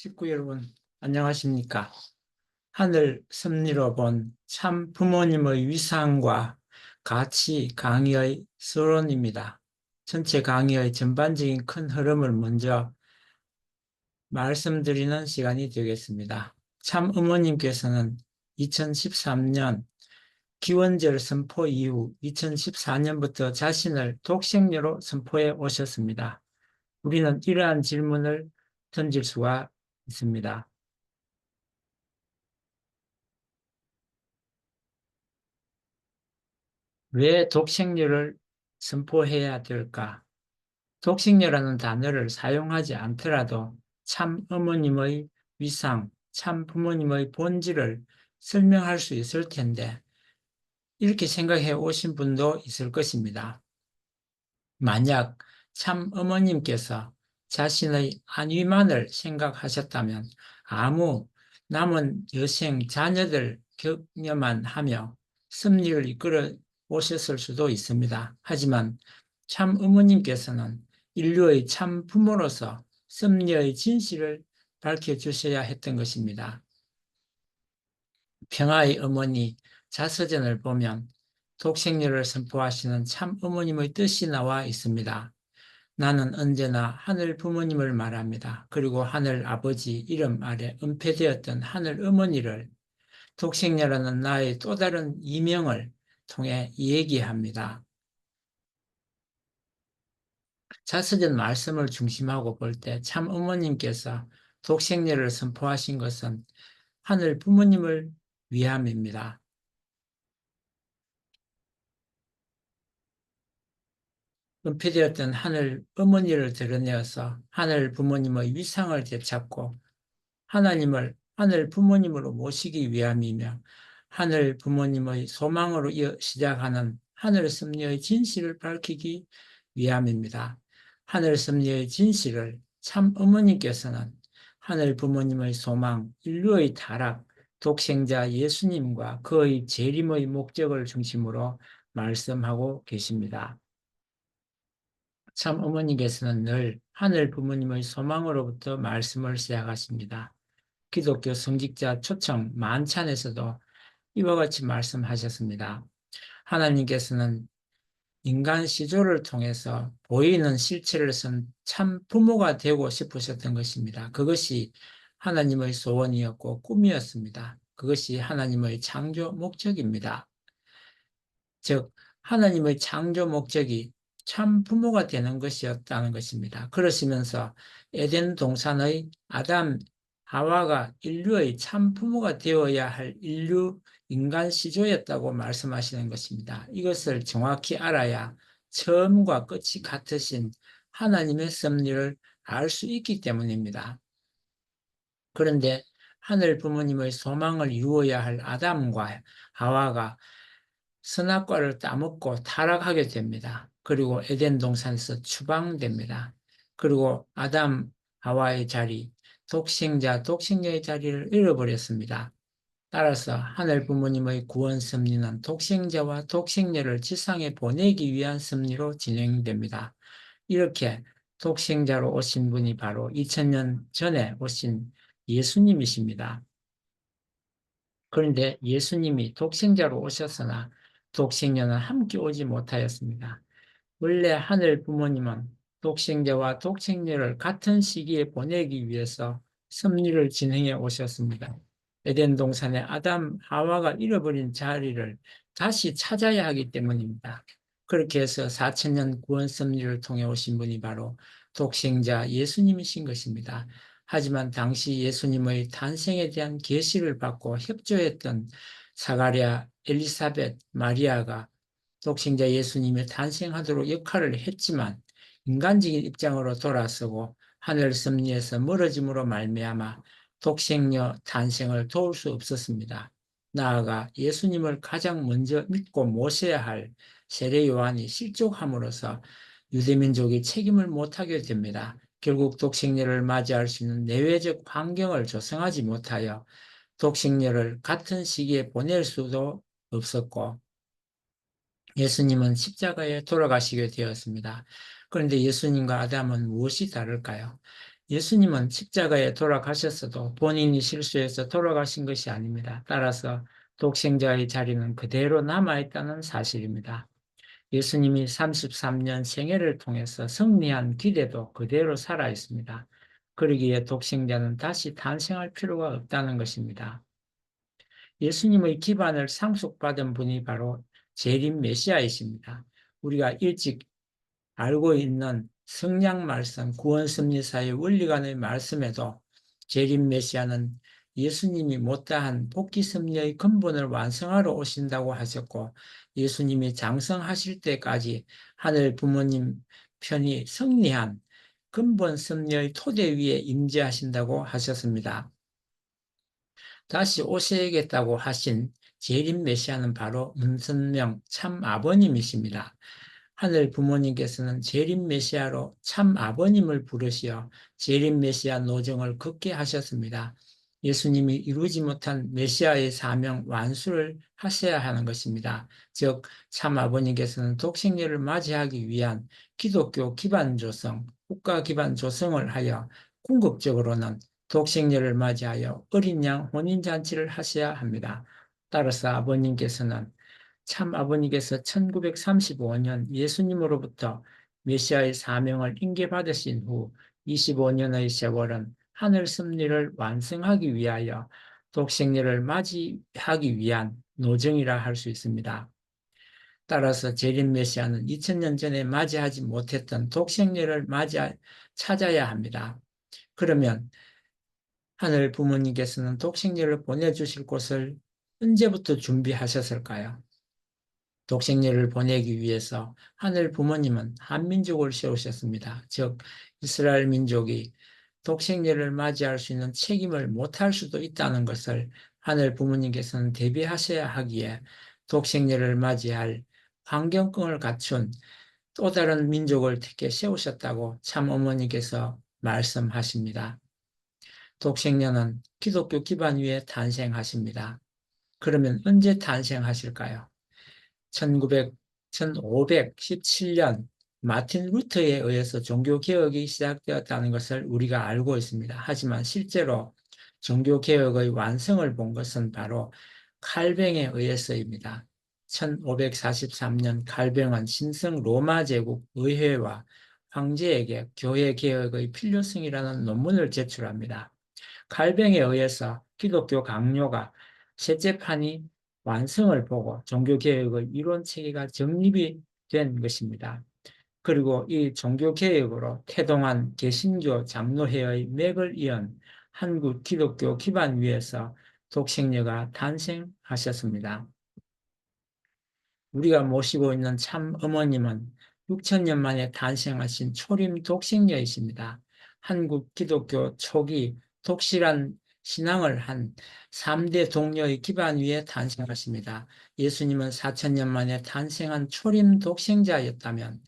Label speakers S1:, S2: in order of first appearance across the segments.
S1: 식구 여러분, 안녕하십니까? 하늘 섭리로 본 참 부모님의 위상과 가치 강의의 서론입니다. 전체 강의의 전반적인 큰 흐름을 먼저 말씀드리는 시간이 되겠습니다. 참 어머님께서는 2013년 기원절 선포 이후 2014년부터 자신을 독생녀로 선포해 오셨습니다. 우리는 이러한 질문을 던질 수가 있습니다. 왜 독생녀를 선포해야 될까? 독생녀라는 단어를 사용하지 않더라도 참 어머님의 위상, 참 부모님의 본질을 설명할 수 있을 텐데 이렇게 생각해 오신 분도 있을 것입니다. 만약 참 어머님께서 자신의 안위만을 생각하셨다면 아무 남은 여생 자녀들 격려만 하며 섭리를 이끌어 오셨을 수도 있습니다. 하지만 참 어머님께서는 인류의 참 부모로서 섭리의 진실을 밝혀주셔야 했던 것입니다. 평화의 어머니 자서전을 보면 독생녀를 선포하시는 참 어머님의 뜻이 나와 있습니다. 나는 언제나 하늘 부모님을 말합니다. 그리고 하늘 아버지 이름 아래 은폐되었던 하늘 어머니를 독생녀라는 나의 또 다른 이명을 통해 얘기합니다. 자서전 말씀을 중심하고 볼 때 참 어머님께서 독생녀를 선포하신 것은 하늘 부모님을 위함입니다. 은폐되었던 하늘 어머니를 드러내어서 하늘 부모님의 위상을 되찾고 하나님을 하늘 부모님으로 모시기 위함이며 하늘 부모님의 소망으로 이어 시작하는 하늘 섭리의 진실을 밝히기 위함입니다. 하늘 섭리의 진실을 참 어머니께서는 하늘 부모님의 소망, 인류의 타락, 독생자 예수님과 그의 재림의 목적을 중심으로 말씀하고 계십니다. 참 어머니께서는 늘 하늘 부모님의 소망으로부터 말씀을 시작하십니다. 기독교 성직자 초청 만찬에서도 이와 같이 말씀하셨습니다. 하나님께서는 인간 시조를 통해서 보이는 실체를 쓴 참 부모가 되고 싶으셨던 것입니다. 그것이 하나님의 소원이었고 꿈이었습니다. 그것이 하나님의 창조 목적입니다. 즉 하나님의 창조 목적이 참 부모가 되는 것이었다는 것입니다. 그러시면서 에덴 동산의 아담, 하와가 인류의 참 부모가 되어야 할 인류 인간 시조였다고 말씀하시는 것입니다. 이것을 정확히 알아야 처음과 끝이 같으신 하나님의 섭리를 알 수 있기 때문입니다. 그런데 하늘 부모님의 소망을 이루어야 할 아담과 하와가 선악과를 따먹고 타락하게 됩니다. 그리고 에덴 동산에서 추방됩니다. 그리고 아담, 하와의 자리, 독생자, 독생녀의 자리를 잃어버렸습니다. 따라서 하늘 부모님의 구원 섭리는 독생자와 독생녀를 지상에 보내기 위한 섭리로 진행됩니다. 이렇게 독생자로 오신 분이 바로 2000년 전에 오신 예수님이십니다. 그런데 예수님이 독생자로 오셨으나 독생녀는 함께 오지 못하였습니다. 원래 하늘 부모님은 독생자와 독생녀를 같은 시기에 보내기 위해서 섭리를 진행해 오셨습니다. 에덴 동산의 아담, 하와가 잃어버린 자리를 다시 찾아야 하기 때문입니다. 그렇게 해서 4천년 구원 섭리를 통해 오신 분이 바로 독생자 예수님이신 것입니다. 하지만 당시 예수님의 탄생에 대한 계시를 받고 협조했던 사가랴, 엘리사벳, 마리아가 독생자 예수님이 탄생하도록 역할을 했지만 인간적인 입장으로 돌아서고 하늘 섭리에서 멀어짐으로 말미암아 독생녀 탄생을 도울 수 없었습니다. 나아가 예수님을 가장 먼저 믿고 모셔야 할 세례 요한이 실족함으로써 유대민족이 책임을 못하게 됩니다. 결국 독생녀를 맞이할 수 있는 내외적 환경을 조성하지 못하여 독생녀를 같은 시기에 보낼 수도 없었고 예수님은 십자가에 돌아가시게 되었습니다. 그런데 예수님과 아담은 무엇이 다를까요? 예수님은 십자가에 돌아가셨어도 본인이 실수해서 돌아가신 것이 아닙니다. 따라서 독생자의 자리는 그대로 남아있다는 사실입니다. 예수님이 33년 생애를 통해서 승리한 기대도 그대로 살아있습니다. 그러기에 독생자는 다시 탄생할 필요가 없다는 것입니다. 예수님의 기반을 상속받은 분이 바로 재림 메시아이십니다. 우리가 일찍 알고 있는 성량 말씀, 구원 섭리사의 원리관의 말씀에도 재림 메시아는 예수님이 못다한 복귀 섭리의 근본을 완성하러 오신다고 하셨고 예수님이 장성하실 때까지 하늘 부모님 편이 승리한 근본 섭리의 토대 위에 임재하신다고 하셨습니다. 다시 오셔야겠다고 하신 재림 메시아는 바로 문선명 참 아버님이십니다. 하늘 부모님께서는 재림 메시아로 참 아버님을 부르시어 재림 메시아 노정을 걷게 하셨습니다. 예수님이 이루지 못한 메시아의 사명 완수를 하셔야 하는 것입니다. 즉, 참 아버님께서는 독생녀를 맞이하기 위한 기독교 기반 조성, 국가 기반 조성을 하여 궁극적으로는 독생녀를 맞이하여 어린 양 혼인잔치를 하셔야 합니다. 따라서 아버님께서는 참 아버님께서 1935년 예수님으로부터 메시아의 사명을 인계받으신 후 25년의 세월은 하늘 섭리를 완성하기 위하여 독생녀를 맞이하기 위한 노정이라 할 수 있습니다. 따라서 재림 메시아는 2000년 전에 맞이하지 못했던 독생녀를 맞이 찾아야 합니다. 그러면 하늘 부모님께서는 독생녀를 보내주실 곳을 언제부터 준비하셨을까요? 독생녀를 보내기 위해서 하늘 부모님은 한민족을 세우셨습니다. 즉 이스라엘 민족이 독생녀를 맞이할 수 있는 책임을 못할 수도 있다는 것을 하늘 부모님께서는 대비하셔야 하기에 독생녀를 맞이할 환경권을 갖춘 또 다른 민족을 택해 세우셨다고 참 어머니께서 말씀하십니다. 독생녀는 기독교 기반 위에 탄생하십니다. 그러면 언제 탄생하실까요? 1900, 1517년 마틴 루터에 의해서 종교개혁이 시작되었다는 것을 우리가 알고 있습니다. 하지만 실제로 종교개혁의 완성을 본 것은 바로 칼뱅에 의해서입니다. 1543년 칼뱅은 신성 로마 제국 의회와 황제에게 교회 개혁의 필요성이라는 논문을 제출합니다. 칼뱅에 의해서 기독교 강요가 셋째판이 완성을 보고 종교개혁의 이론 체계가 정립이 된 것입니다. 그리고 이 종교개혁으로 태동한 개신교 장로회의 맥을 이은 한국 기독교 기반 위에서 독생녀가 탄생하셨습니다. 우리가 모시고 있는 참 어머님은 6천년 만에 탄생하신 초림 독생녀이십니다. 한국 기독교 초기 독실한 신앙을 한 3대 동료의 기반 위에 탄생하십니다. 예수님은 4천년 만에 탄생한 초림 독생자였다면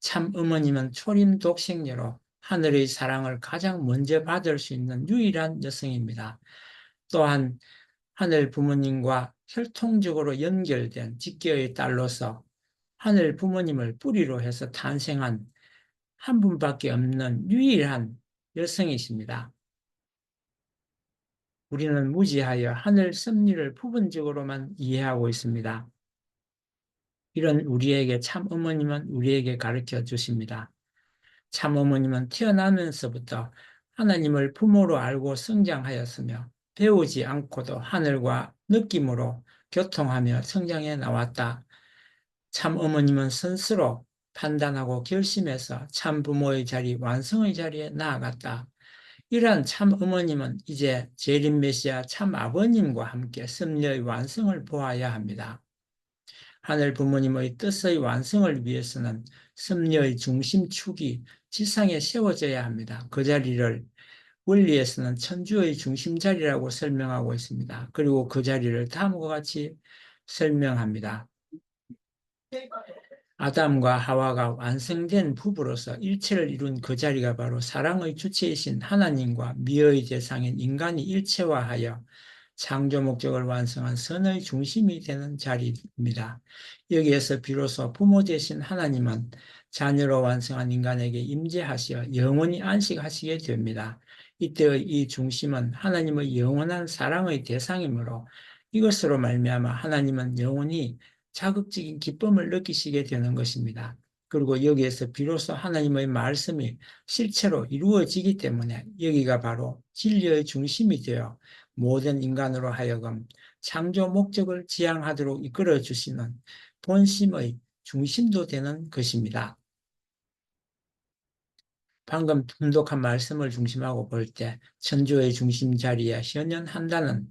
S1: 참 어머님은 초림 독생녀로 하늘의 사랑을 가장 먼저 받을 수 있는 유일한 여성입니다. 또한 하늘 부모님과 혈통적으로 연결된 직계의 딸로서 하늘 부모님을 뿌리로 해서 탄생한 한 분밖에 없는 유일한 여성이십니다. 우리는 무지하여 하늘 섭리를 부분적으로만 이해하고 있습니다. 이런 우리에게 참 어머님은 우리에게 가르쳐 주십니다. 참 어머님은 태어나면서부터 하나님을 부모로 알고 성장하였으며 배우지 않고도 하늘과 느낌으로 교통하며 성장해 나왔다. 참 어머님은 스스로 판단하고 결심해서 참 부모의 자리, 완성의 자리에 나아갔다. 이러한 참 어머님은 이제 재림 메시아 참 아버님과 함께 섭리의 완성을 보아야 합니다. 하늘 부모님의 뜻의 완성을 위해서는 섭리의 중심축이 지상에 세워져야 합니다. 그 자리를 원리에서는 천주의 중심자리라고 설명하고 있습니다. 그리고 그 자리를 다음과 같이 설명합니다. 아담과 하와가 완성된 부부로서 일체를 이룬 그 자리가 바로 사랑의 주체이신 하나님과 미의 대상인 인간이 일체화하여 창조 목적을 완성한 선의 중심이 되는 자리입니다. 여기에서 비로소 부모 되신 하나님은 자녀로 완성한 인간에게 임재하시어 영원히 안식하시게 됩니다. 이때의 이 중심은 하나님의 영원한 사랑의 대상이므로 이것으로 말미암아 하나님은 영원히 자극적인 기쁨을 느끼시게 되는 것입니다. 그리고 여기에서 비로소 하나님의 말씀이 실체로 이루어지기 때문에 여기가 바로 진리의 중심이 되어 모든 인간으로 하여금 창조 목적을 지향하도록 이끌어 주시는 본심의 중심도 되는 것입니다. 방금 분독한 말씀을 중심하고 볼 때 천주의 중심 자리에 현현한다는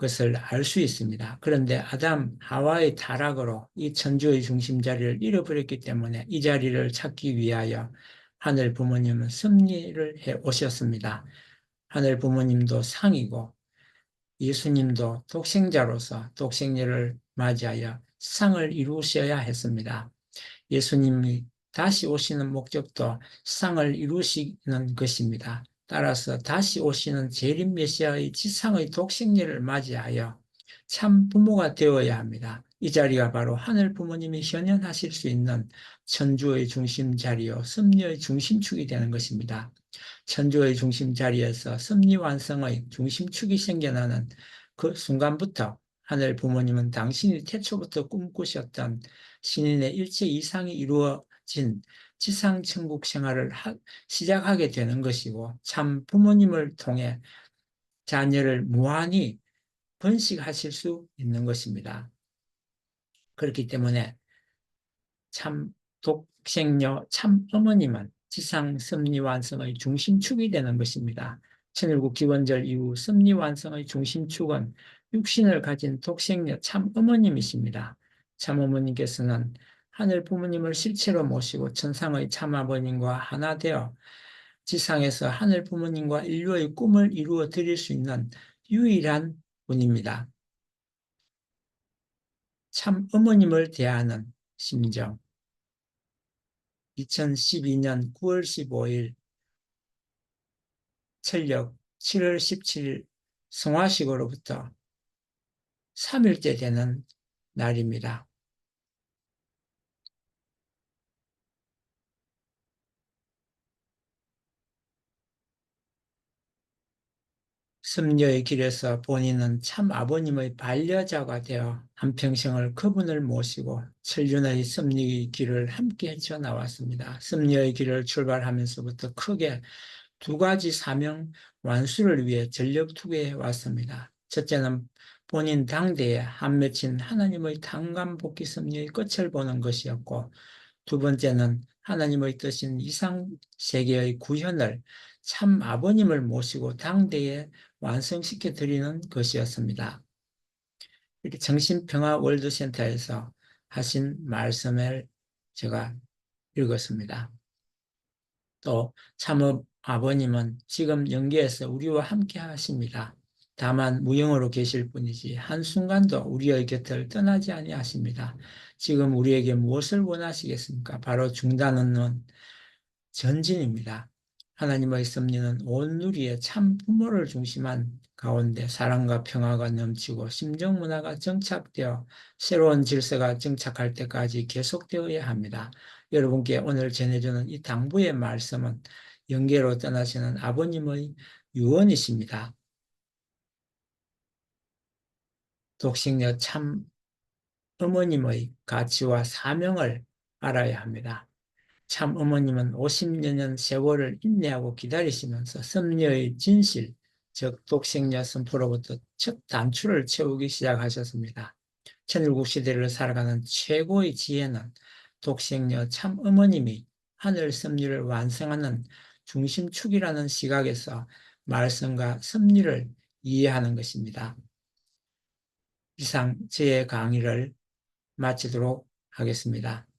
S1: 것을 알 수 있습니다. 그런데 아담, 하와의 타락으로 이 천주의 중심 자리를 잃어버렸기 때문에 이 자리를 찾기 위하여 하늘 부모님은 섭리를 해 오셨습니다. 하늘 부모님도 상이고 예수님도 독생자로서 독생녀를 맞이하여 상을 이루셔야 했습니다. 예수님이 다시 오시는 목적도 상을 이루시는 것입니다. 따라서 다시 오시는 재림 메시아의 지상의 독생녀를 맞이하여 참 부모가 되어야 합니다. 이 자리가 바로 하늘 부모님이 현현하실 수 있는 천주의 중심 자리요, 섭리의 중심축이 되는 것입니다. 천주의 중심 자리에서 섭리 완성의 중심축이 생겨나는 그 순간부터 하늘 부모님은 당신이 태초부터 꿈꾸셨던 신인의 일체 이상이 이루어 진 지상 천국 생활을 하, 시작하게 되는 것이고 참 부모님을 통해 자녀를 무한히 번식하실 수 있는 것입니다. 그렇기 때문에 참 독생녀 참 어머님은 지상 섭리 완성의 중심축이 되는 것입니다. 천일국 기원절 이후 섭리 완성의 중심축은 육신을 가진 독생녀 참 어머님이십니다. 참 어머님께서는 하늘 부모님을 실체로 모시고 천상의 참 아버님과 하나 되어 지상에서 하늘 부모님과 인류의 꿈을 이루어 드릴 수 있는 유일한 분입니다. 참 어머님을 대하는 심정 2012년 9월 15일 철력 7월 17일 성화식으로부터 3일째 되는 날입니다. 습녀의 길에서 본인은 참 아버님의 반려자가 되어 한평생을 그분을 모시고 천륜의 습녀의 길을 함께 헤쳐 나왔습니다. 습녀의 길을 출발하면서부터 크게 두 가지 사명 완수를 위해 전력 투구해 왔습니다. 첫째는 본인 당대에 한 맺힌 하나님의 당감 복귀 섭리의 끝을 보는 것이었고 두 번째는 하나님의 뜻인 이상 세계의 구현을 참 아버님을 모시고 당대에 완성시켜 드리는 것이었습니다. 이렇게 정신평화 월드센터에서 하신 말씀을 제가 읽었습니다. 또 참업 아버님은 지금 연계에서 우리와 함께 하십니다. 다만 무형으로 계실 뿐이지 한순간도 우리의 곁을 떠나지 아니하십니다. 지금 우리에게 무엇을 원하시겠습니까? 바로 중단은 전진입니다. 하나님의 섭리는 온 누리의 참 부모를 중심한 가운데 사랑과 평화가 넘치고 심정 문화가 정착되어 새로운 질서가 정착할 때까지 계속되어야 합니다. 여러분께 오늘 전해주는 이 당부의 말씀은 영계로 떠나시는 아버님의 유언이십니다. 독식녀 참 어머님의 가치와 사명을 알아야 합니다. 참 어머님은 50여 년 세월을 인내하고 기다리시면서 섭녀의 진실, 즉 독생녀 선포로부터 첫 단추를 채우기 시작하셨습니다. 천일국 시대를 살아가는 최고의 지혜는 독생녀 참 어머님이 하늘 섭리를 완성하는 중심축이라는 시각에서 말씀과 섭리를 이해하는 것입니다. 이상 제 강의를 마치도록 하겠습니다.